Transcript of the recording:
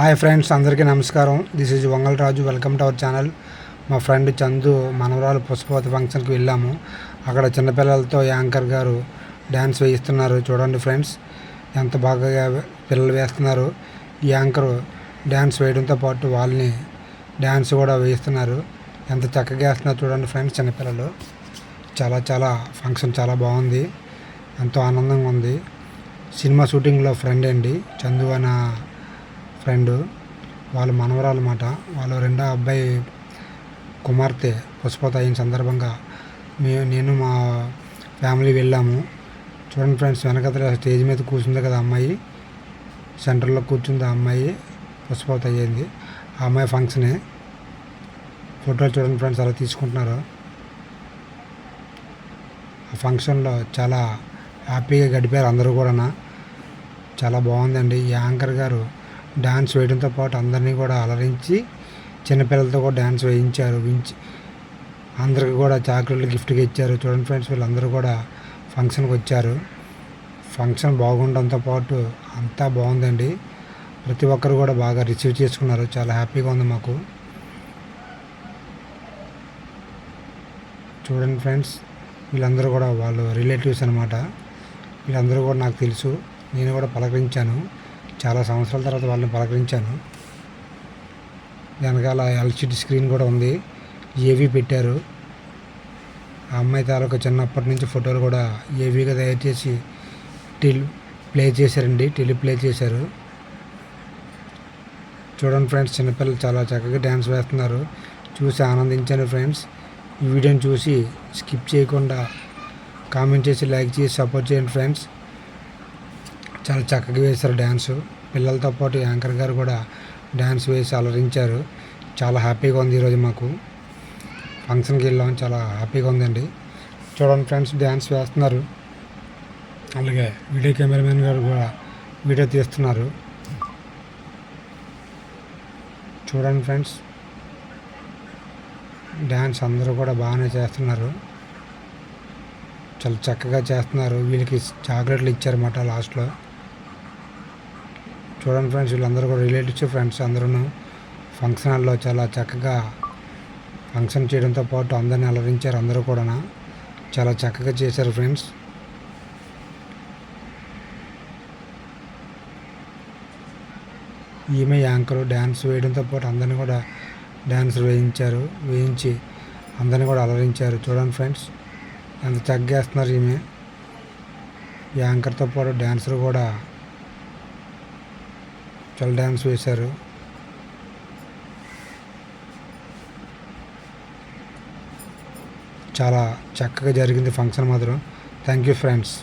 Hi friends అందరికీ నమస్కారం. This is Vangal Raju welcome to our channel మా friend Chandu మనవరాలు పుష్పవతి ఫంక్షన్కి వెళ్ళాము. అక్కడ చిన్నపిల్లలతో యాంకర్ గారు డ్యాన్స్ వేయిస్తున్నారు. చూడండి ఫ్రెండ్స్ ఎంత బాగా పిల్లలు వేస్తున్నారు. ఈ యాంకర్ డ్యాన్స్ వేయడంతో పాటు వాళ్ళని డ్యాన్స్ కూడా వేయిస్తున్నారు. ఎంత చక్కగా వేస్తున్నారు చూడండి ఫ్రెండ్స్ చిన్నపిల్లలు. చాలా చాలా ఫంక్షన్ చాలా బాగుంది. ఎంతో ఆనందంగా ఉంది. సినిమా షూటింగ్లో ఫ్రెండ్ అండి. చందు అన్న ఫ్రెండ్ వాళ్ళ మనవరాలు అన్నమాట వాళ్ళ రెండో అబ్బాయి కుమార్తె పుష్పత అయిన సందర్భంగా మేము నేను మా ఫ్యామిలీ వెళ్ళాము. చూడండి ఫ్రెండ్స్ వెనకతల స్టేజ్ మీద కూర్చుంది కదా అమ్మాయి. సెంటర్లో కూర్చుంది ఆ అమ్మాయి. పుష్పవతి అయ్యింది. ఆ అమ్మాయి ఫంక్షనే. ఫోటోలు చూడండి ఫ్రెండ్స్ అలా తీసుకుంటున్నారు. ఆ ఫంక్షన్లో చాలా హ్యాపీగా గడిపారు అందరూ కూడా చాలా బాగుందండి. ఈ యాంకర్ గారు డ్యాన్స్ వేయడంతో పాటు అందరినీ కూడా అలరించి చిన్నపిల్లలతో కూడా డ్యాన్స్ వేయించారు వించి అందరికి కూడా చాక్లెట్లు గిఫ్ట్గా ఇచ్చారు. చూడండి ఫ్రెండ్స్ వీళ్ళందరూ కూడా ఫంక్షన్కి వచ్చారు. ఫంక్షన్ బాగుండడంతో పాటు అంతా బాగుందండి. ప్రతి ఒక్కరు కూడా బాగా రిసీవ్ చేసుకున్నారు. చాలా హ్యాపీగా ఉంది మాకు. చూడండి ఫ్రెండ్స్ వీళ్ళందరూ కూడా వాళ్ళు రిలేటివ్స్ అనమాట వీళ్ళందరూ కూడా నాకు తెలుసు. నేను కూడా పలకరించాను. చాలా సంవత్సరాల తర్వాత వాళ్ళని పలకరించాను. వెనకాల ఎల్సిడి స్క్రీన్ కూడా ఉంది. ఏవీ పెట్టారు. ఆ అమ్మాయి తాలూకా చిన్నప్పటి నుంచి ఫోటోలు కూడా ఏవీగా తయారు చేసి టిల్ ప్లే చేశారండి. టెలి ప్లే చేశారు. చూడండి ఫ్రెండ్స్ చిన్నపిల్లలు చాలా చక్కగా డ్యాన్స్ వేస్తున్నారు. చూసి ఆనందించాను ఫ్రెండ్స్. ఈ వీడియోని చూసి స్కిప్ చేయకుండా కామెంట్ చేసి లైక్ చేసి సపోర్ట్ చేయండి ఫ్రెండ్స్. చాలా చక్కగా వేశారు డ్యాన్స్. పిల్లలతో పాటు యాంకర్ గారు కూడా డ్యాన్స్ వేసి అలరించారు. చాలా హ్యాపీగా ఉంది ఈరోజు మాకు. ఫంక్షన్కి వెళ్ళాం చాలా హ్యాపీగా ఉందండి. చూడండి ఫ్రెండ్స్ డ్యాన్స్ వేస్తున్నారు. అలాగే వీడియో కెమెరామెన్ గారు కూడా వీడియో తీస్తున్నారు. చూడండి ఫ్రెండ్స్ డ్యాన్స్ అందరూ కూడా బాగానే చేస్తున్నారు. చాలా చక్కగా చేస్తున్నారు. వీళ్ళకి చాక్లెట్లు ఇచ్చారన్నమాట లాస్ట్లో. చూడండి ఫ్రెండ్స్ వీళ్ళందరూ కూడా రిలేటివ్స్ ఫ్రెండ్స్ అందరూ ఫంక్షన్ హాల్లో చాలా చక్కగా ఫంక్షన్ చేయడంతో పాటు అందరిని అలరించారు అందరూ కూడా చాలా చక్కగా చేశారు ఫ్రెండ్స్. ఈమె యాంకరు డ్యాన్స్ వేయడంతో పాటు అందరిని కూడా డ్యాన్స్ వేయించారు వేయించి అందరిని కూడా అలరించారు. చూడండి ఫ్రెండ్స్ ఎంత చక్కగా వేస్తున్నారు ఈమె. యాంకర్తో పాటు డ్యాన్సర్ కూడా చాలా డ్యాన్స్ వేశారు. చాలా చక్కగా జరిగింది ఫంక్షన్ మాత్రం. Thank you friends.